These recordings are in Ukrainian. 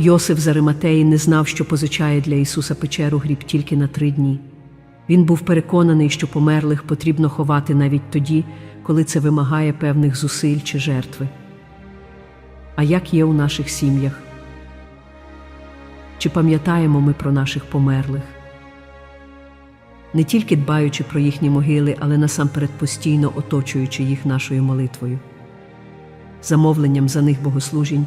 Йосиф з не знав, що позичає для Ісуса печеру гріб тільки на три дні. Він був переконаний, що померлих потрібно ховати навіть тоді, коли це вимагає певних зусиль чи жертви. А як є у наших сім'ях? Чи пам'ятаємо ми про наших померлих? Не тільки дбаючи про їхні могили, але насамперед постійно оточуючи їх нашою молитвою, замовленням за них богослужінь,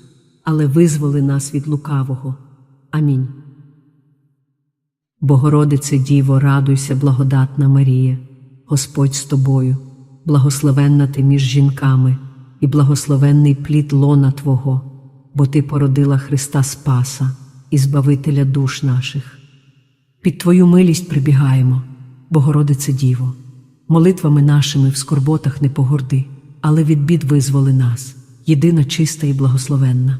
але визволи нас від лукавого. Амінь. Богородице Діво, радуйся, благодатна Марія, Господь з тобою, благословенна ти між жінками, і благословенний плід лона Твого, бо Ти породила Христа Спаса і Збавителя душ наших. Під Твою милість прибігаємо, Богородице Діво, молитвами нашими в скорботах не погорди, але від бід визволи нас, єдина чиста і благословенна.